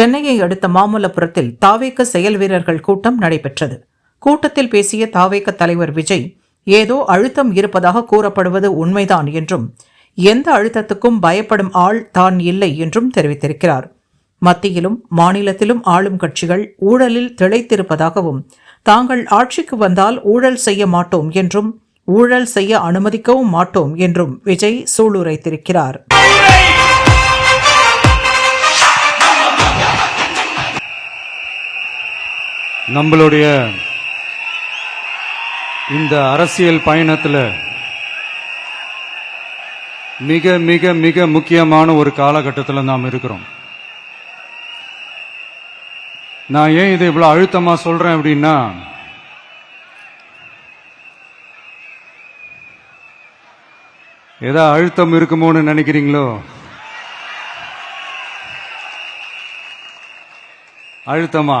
சென்னையை அடுத்த மாமல்லபுரத்தில் தாவேக்க செயல் வீரர்கள் கூட்டம் நடைபெற்றது. கூட்டத்தில் பேசிய தாவேக்க தலைவர் விஜய் ஏதோ அழுத்தம் இருப்பதாக கூறப்படுவது உண்மைதான் என்றும் எந்த அழுத்தத்துக்கும் பயப்படும் ஆள் தான் இல்லை என்றும் தெரிவித்திருக்கிறார். மத்தியிலும் மாநிலத்திலும் ஆளும் கட்சிகள் ஊழலில் திளைத்திருப்பதாகவும் தாங்கள் ஆட்சிக்கு வந்தால் ஊழல் செய்ய மாட்டோம் என்றும் ஊழல் செய்ய அனுமதிக்கவும் மாட்டோம் என்றும் விஜய் சூளுரைத்திருக்கிறார். நம்மளுடைய இந்த அரசியல் பயணத்தில் மிக மிக மிக முக்கியமான ஒரு காலகட்டத்தில் நாம் இருக்கிறோம். நான் ஏன் இதை இவ்வளோ அழுத்தமாக சொல்கிறேன் அப்படின்னா ஏதா அழுத்தம் இருக்குமோன்னு நினைக்கிறீங்களோ? அழுத்தமா?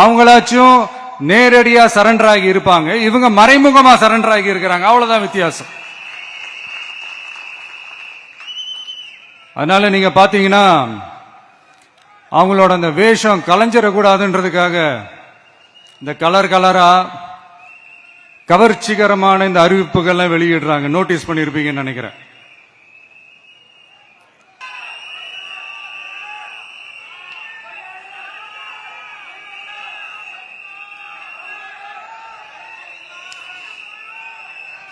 அவங்களாச்சும் நேரடியா சரண்டர் ஆகி இருப்பாங்க. இவங்க மறைமுகமா சரண்டர் ஆகி இருக்கிறாங்க. அவ்வளவுதான் வித்தியாசம். அதனால நீங்க பாத்தீங்கன்னா அவங்களோட அந்த வேஷம் கலைஞ்சிடக்கூடாதுன்றதுக்காக இந்த கலர் கலரா கவர்ச்சிகரமான இந்த அறிவிப்புகள்லாம் வெளியிடுறாங்க. நோட்டீஸ் பண்ணியிருப்பீங்கன்னு நினைக்கிறேன்.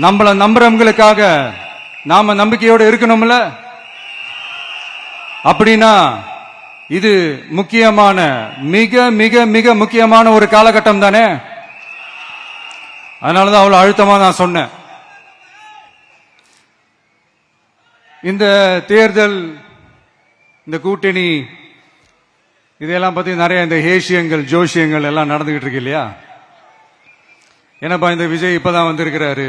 நம்மள நம்புறவங்களுக்காக நாம நம்பிக்கையோடு இருக்கணும்ல? அப்படின்னா இது முக்கியமான மிக மிக மிக முக்கியமான ஒரு காலகட்டம் தானே? அதனாலதான் அவ்வளவு அழுத்தமா நான் சொன்னேன். இந்த தேர்தல் இந்த கூட்டணி இதெல்லாம் பத்தி நிறைய இந்த ஹேஷியங்கள் ஜோஷியங்கள் எல்லாம் நடந்துகிட்டு இருக்கு இல்லையா? என்னப்பா இந்த விஜய் இப்பதான் வந்திருக்கிறாரு.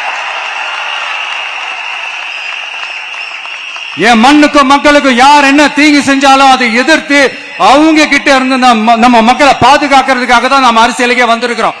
என் மண்ணுக்கும் மக்களுக்கும் யார் என்ன தீங்கு செஞ்சாலும் அதை எதிர்த்து அவங்க கிட்ட இருந்து நம்ம நம்ம மக்களை பாதுகாக்கிறதுக்காக தான் நம்ம அரசியலுக்கே வந்திருக்கிறோம்.